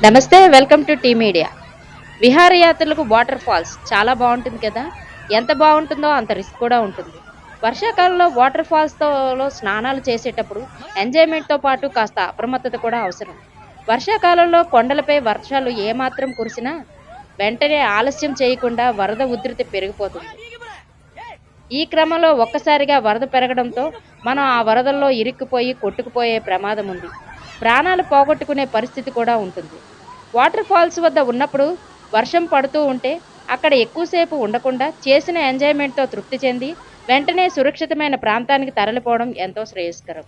నమస్తే welcome to T media. విహారయాత్రలకు water falls. చాలా బాగుంటుంది కదా? ఎంత బాగుంటుందో అంత రిస్క్ కూడా ఉంటుంది. వర్షాకాలంలో వాటర్ ఫాల్స్తో స్నానాలు చేసేటప్పుడు ఎంజాయ్మెంట్తో పాటు కాస్త అప్రమత్తత కూడా అవసరం. వర్షాకాలంలో కొండలపై వర్షాలు ఏమాత్రం కురిసినా వెంటనే ఆలస్యం చేయకుండా వరద ఉధృతి పెరిగిపోతుంది. ఈ క్రమంలో ఒక్కసారిగా వరద పెరగడంతో మనం ఆ వరదల్లో ఇరుక్కుపోయి కొట్టుకుపోయే ప్రమాదం ఉంది. ప్రాణాలు పోగొట్టుకునే పరిస్థితి కూడా ఉంటుంది. వాటర్ ఫాల్స్ వద్ద ఉన్నప్పుడు వర్షం పడుతూ ఉంటే అక్కడ ఎక్కువసేపు ఉండకుండా చేసిన ఎంజాయ్మెంట్తో తృప్తి చెంది వెంటనే సురక్షితమైన ప్రాంతానికి తరలిపోవడం ఎంతో శ్రేయస్కరం.